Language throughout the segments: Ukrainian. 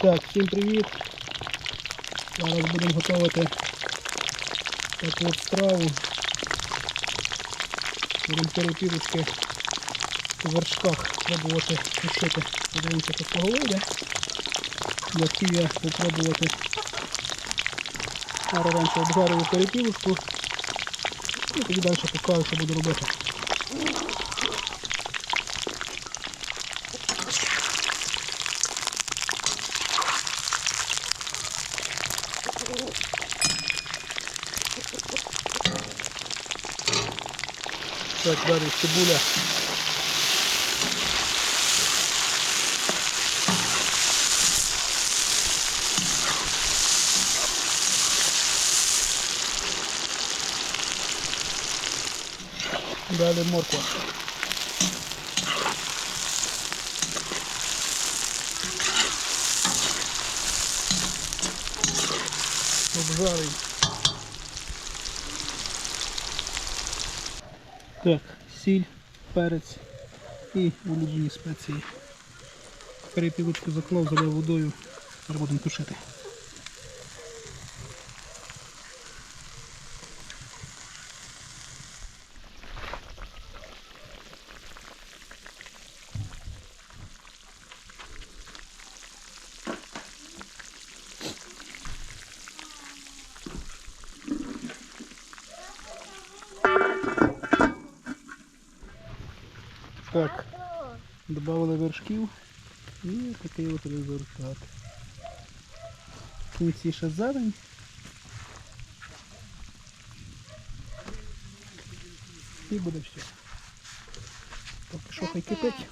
Так, всім привіт. Зараз будемо готувати таку от страву. Будемо перепілочки в вершках пробувати тушити. Подивимося, як вийде. Хотів я спробувати. Раніше обжарую перепілочку. І тоді далі покажу, що буду робити. Так, далі цибуля. Далі морква. Обжарий. Так, сіль, перець і улюблені спеції. Перепілочку заклав, залив водою, зараз будемо тушити. Так, Добавили вершків і такий от результат. В ще зелень. І буде все. Поки що хай кипить.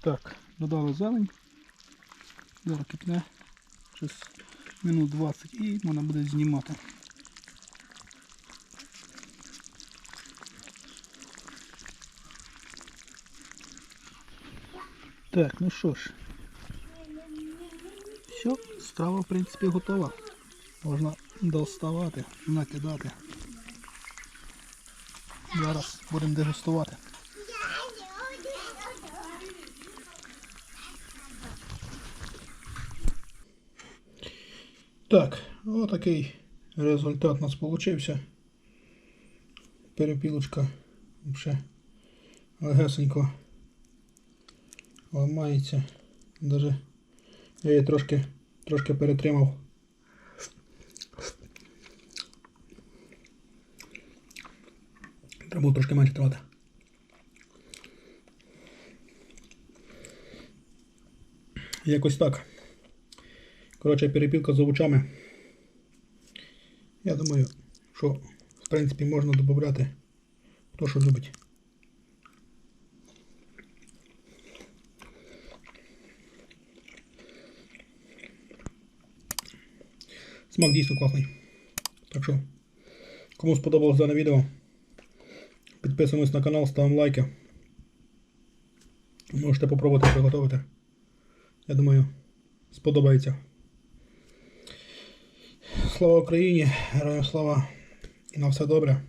Так, додали зелень. Зараз кипне. Щось минут 20 і можна буде знімати. Так, ну що ж. Все, страва в принципі готова. Можна доставати, накидати. Зараз будемо дегустувати. Так, отакий результат у нас получився. Перепілочка вже легесенько ламається. Даже я її трошки, трошки перетримав. Треба трошки менше тримати. Якось так. Коротше, перепілка з овочами. Я думаю, що в принципі можна додати, хто що любить. Смак дійсно класний. Так що, кому сподобалось дане відео, підписуємось на канал, ставимо лайки. Можете попробувати приготувати. Я думаю, сподобається. Слава Україні! Героям слава і на все добре!